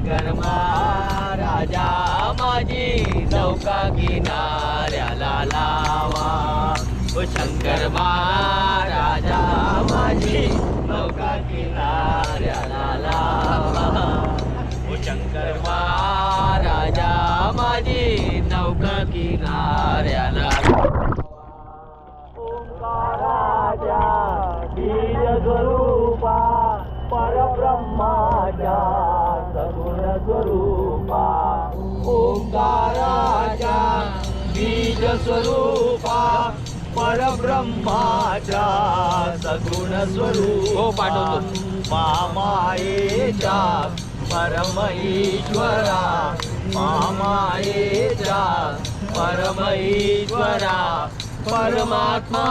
शंकरमा राजा माझी चौका किनाऱ्याला लावा. ओ शंकरमा राजा माझी चौका किनाऱ्याला लावा. ओ शंकरमा राजा माजी नौका किनाऱ्याला ओंकाराजा स्वरूपा परब्रह्माजा स्वरूपा परब्रह्माच्या सगुण स्वरूप. हो मामायेच्या परम ईश्वरा मामायेच्या परम ईश्वरा परमात्मा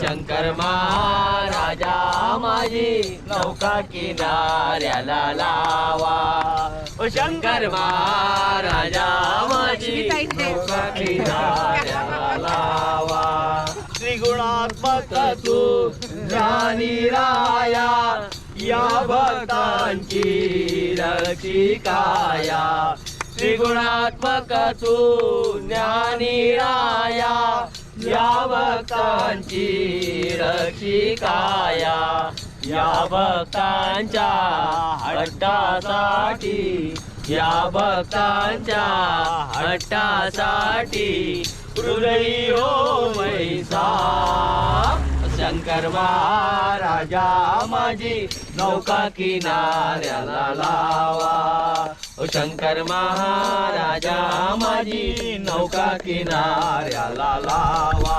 शंकर महाराजा माझी नौका किनाऱ्याला लावा. शंकर महाराजा त्रिगुणात्मक तू ज्ञानी राया या भक्तांची रक्षिकाया त्रिगुणात्मक तू ज्ञानी राया या भक्तांची रक्षिकाया या भक्तांच्या हट्टासाठी या भक्तांच्या हट्टासाठी हृदयी हो वैसा शंकर महाराजा माझी नौका किनाऱ्याला लावा. ओ शंकर महाराजा माझी नौका किनाऱ्याला लावा.